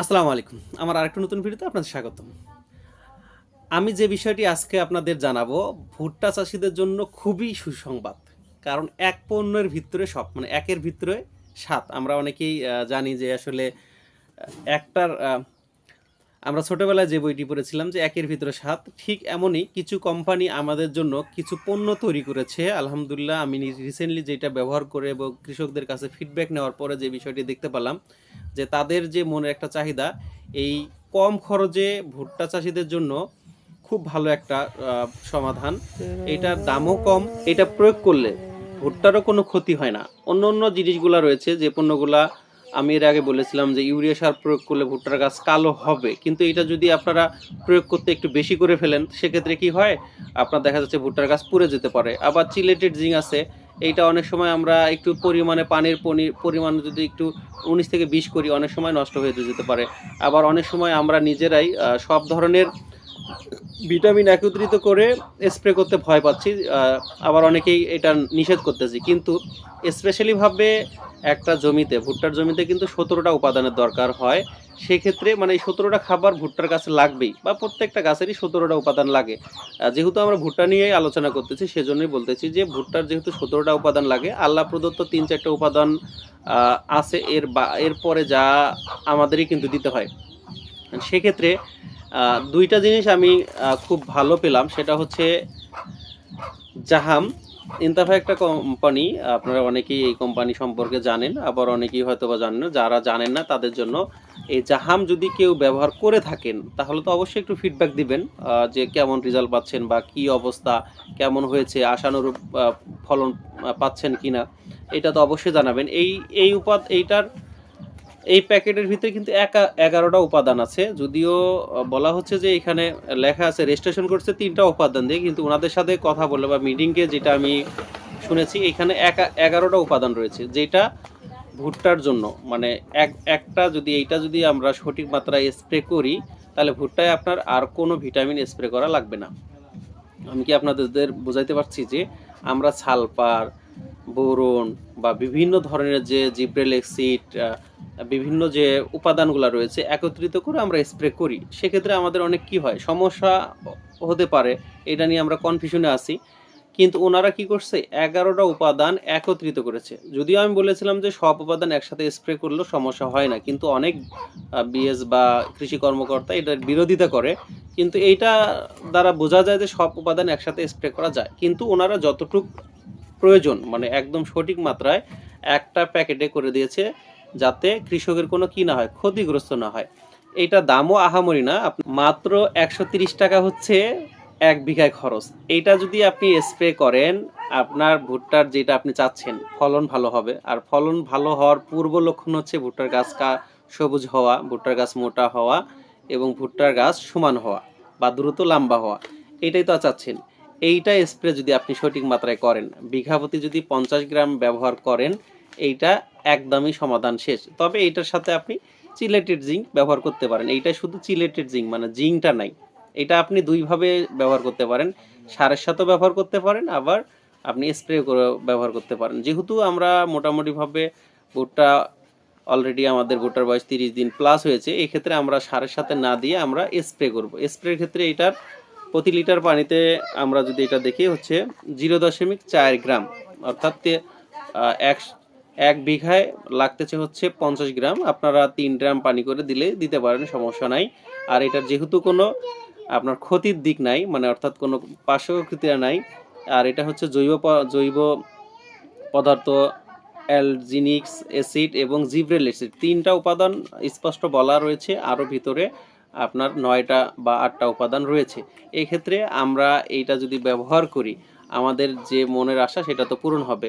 আসসালামু আলাইকুম। আমার আরেকটা নতুন ভিডিওতে আপনাদের স্বাগতম। আমি যে বিষয়টি আজকে আপনাদের জানাব, ভুট্টা চাষিদের জন্য খুবই সুসংবাদ। কারণ এক পণ্যের ভিতরে সব মানে একের ভিতরে সাত। আমরা অনেকেই জানি যে আসলে একটার আমরা ছোটবেলায় যে বইটি পড়েছিলাম যে একের ভিতরে সাত, ঠিক এমনই কিছু কোম্পানি আমাদের জন্য কিছু পণ্য তৈরি করেছে। আলহামদুলিল্লাহ, আমি রিসেন্টলি যেটা ব্যবহার করে এবং কৃষকদের কাছে ফিডব্যাক নেওয়ার পরে যে বিষয়টি দেখতে পেলাম, যে তাদের যে মনের একটা চাহিদা, এই কম খরচে ভুট্টা চাষিদের জন্য খুব ভালো একটা সমাধান। এটার দামও কম, এটা প্রয়োগ করলে ভুট্টারও কোনো ক্ষতি হয় না। অন্য অন্য জিনিসগুলা রয়েছে, যে পণ্যগুলা আমি এর আগে বলেছিলাম যে ইউরিয়া সার প্রয়োগ করলে ভুট্টার গাছ কালো হবে। কিন্তু এটা যদি আপনারা প্রয়োগ করতে একটু বেশি করে ফেলেন, সেক্ষেত্রে কি হয়? আপনার দেখা যাচ্ছে ভুট্টার গাছ পুড়ে যেতে পারে। আবার চিলেটেড জিং আছে, এইটা অনেক সময় আমরা একটু পরিমাণে পানির পনি- পরিমাণ যদি একটু উনিশ থেকে বিশ করি, অনেক সময় নষ্ট হয়ে যেতে পারে। আবার অনেক সময় আমরা নিজেরাই সব ধরনের ভিটামিন একত্রিত করে স্প্রে করতে ভয় পাচ্ছি আবার অনেকেই এটা নিষেধ করতেছি। কিন্তু স্পেশালিভাবে একটা জমিতে, ভুট্টার জমিতে কিন্তু সতেরোটা উপাদানের দরকার হয়। সেক্ষেত্রে মানে এই সতেরোটা খাবার ভুট্টার গাছে লাগবেই, বা প্রত্যেকটা গাছেরই সতেরোটা উপাদান লাগে। যেহেতু আমরা ভুট্টা নিয়েই আলোচনা করতেছি, সেজন্যই বলতেছি যে ভুট্টার যেহেতু সতেরোটা উপাদান লাগে, আল্লাহ প্রদত্ত তিন চারটা উপাদান আছে, এর বা, এরপরে যা আমাদেরই কিন্তু দিতে হয়। সেক্ষেত্রে দুইটা জিনিস আমি খুব ভালো পেলাম। সেটা হচ্ছে জাহাম। ইন্তাফা একটা কোম্পানি, আপনারা অনেকেই এই কোম্পানি সম্পর্কে জানেন, আবার অনেকেই হয়তো বা জানেন যারা জানেন না, তাদের জন্য এই জাহাম যদি কেউ ব্যবহার করে থাকেন, তাহলে তো অবশ্যই একটু ফিডব্যাক দিবেন যে কেমন রেজাল্ট পাচ্ছেন বা কি অবস্থা, কেমন হয়েছে, আশানুরূপ ফলন পাচ্ছেন কি না এটা তো অবশ্যই জানাবেন। এই এই উপাদ এইটার এই প্যাকেটের ভিতরে কিন্তু একা এগারোটা উপাদান আছে। যদিও বলা হচ্ছে যে এখানে লেখা আছে, রেজিস্ট্রেশন করছে তিনটা উপাদান দিয়ে। কিন্তু ওনাদের সাথে কথা বলে বা মিটিংকে যেটা আমি শুনেছি, এখানে একা এগারোটা উপাদান রয়েছে, যেটা ভুট্টার জন্য। মানে এক, একটা যদি এইটা যদি আমরা সঠিক মাত্রায় স্প্রে করি, তাহলে ভুট্টায় আপনার আর কোনো ভিটামিন স্প্রে করা লাগবে না। আমি কি আপনাদের বোঝাইতে পারছি যে আমরা সালফার বোরন বা বিভিন্ন ধরনের যে জিব্রেলেক্সিড বিভিন্ন যে উপাদানগুলো রয়েছে, একত্রিত করে আমরা স্প্রে করি। সেক্ষেত্রে আমাদের অনেক কি হয়, সমস্যা হতে পারে, এটা নিয়ে আমরা কনফিউশনে আছি। কিন্তু ওনারা কি করছে, এগারোটা উপাদান একত্রিত করেছে। যদিও আমি বলেছিলাম যে সব উপাদান একসাথে স্প্রে করলেও সমস্যা হয় না, কিন্তু অনেক বিএস বা কৃষি কর্মকর্তা এটার বিরোধিতা করে। কিন্তু এইটা দ্বারা বোঝা যায় যে সব উপাদান একসাথে স্প্রে করা যায়। কিন্তু ওনারা যতটুক প্রয়োজন মানে একদম সঠিক মাত্রায় একটা প্যাকেটে করে দিয়েছে যাতে কৃষকের কোনো কি না হয়, ক্ষতিগ্রস্ত না হয়। এইটা দামও আহামরি না মাত্র একশো টাকা হচ্ছে এক বিঘায় খরচ। এইটা যদি আপনি স্প্রে করেন, আপনার ভুট্টার যেটা আপনি চাচ্ছেন, ফলন ভালো হবে। আর ফলন ভালো হওয়ার পূর্ব লক্ষণ হচ্ছে ভুট্টার গাছ কা- সবুজ হওয়া, ভুট্টার গাছ মোটা হওয়া এবং ভুট্টার গাছ সমান হওয়া বা দ্রুত লম্বা হওয়া। এটাই তো চাচ্ছেন। এইটা স্প্রে যদি আপনি সঠিক মাত্রায় করেন বিঘা প্রতি যদি পঞ্চাশ গ্রাম ব্যবহার করেন, এইটা একদমই সমাধান শেষ। তবে এইটার সাথে আপনি চিলেটেড জিঙ্ক ব্যবহার করতে পারেন। এইটা শুধু চিলেটেড জিঙ্ক মানে জিঙ্কটা নাই। এটা আপনি দুইভাবে ব্যবহার করতে পারেন। সারের সাথেও ব্যবহার করতে পারেন, আবার আপনি স্প্রে করে ব্যবহার করতে পারেন। যেহেতু আমরা মোটামুটিভাবে ভুট্টা অলরেডি আমাদের ভুট্টার বয়স তিরিশ দিন প্লাস হয়েছে এই ক্ষেত্রে আমরা সারের সাথে না দিয়ে আমরা স্প্রে করব। স্প্রের ক্ষেত্রে এটার প্রতি লিটার পানিতে আমরা যদি এটা দেখি, হচ্ছে জিরো দশমিক চার গ্রাম, অর্থাৎ এক এক বিঘায় লাগতেছে হচ্ছে পঞ্চাশ গ্রাম। আপনারা তিন গ্রাম পানি করে দিলে দিতে পারেন, সমস্যা নাই। আর এটার যেহেতু কোনো আপনার ক্ষতির দিক নাই মানে অর্থাৎ কোনো পার্শ্বক্রিয়া নাই, আর এটা হচ্ছে জৈব জৈব পদার্থ, অ্যালজিনিক্স, অ্যাসিড এবং জিব্রেল অ্যাসিড। তিনটা উপাদান স্পষ্ট বলা রয়েছে আরও ভিতরে আপনার নয়টা বা আটটা উপাদান রয়েছে। এক্ষেত্রে আমরা এইটা যদি ব্যবহার করি, আমাদের যে মনের আশা সেটা তো পূরণ হবে।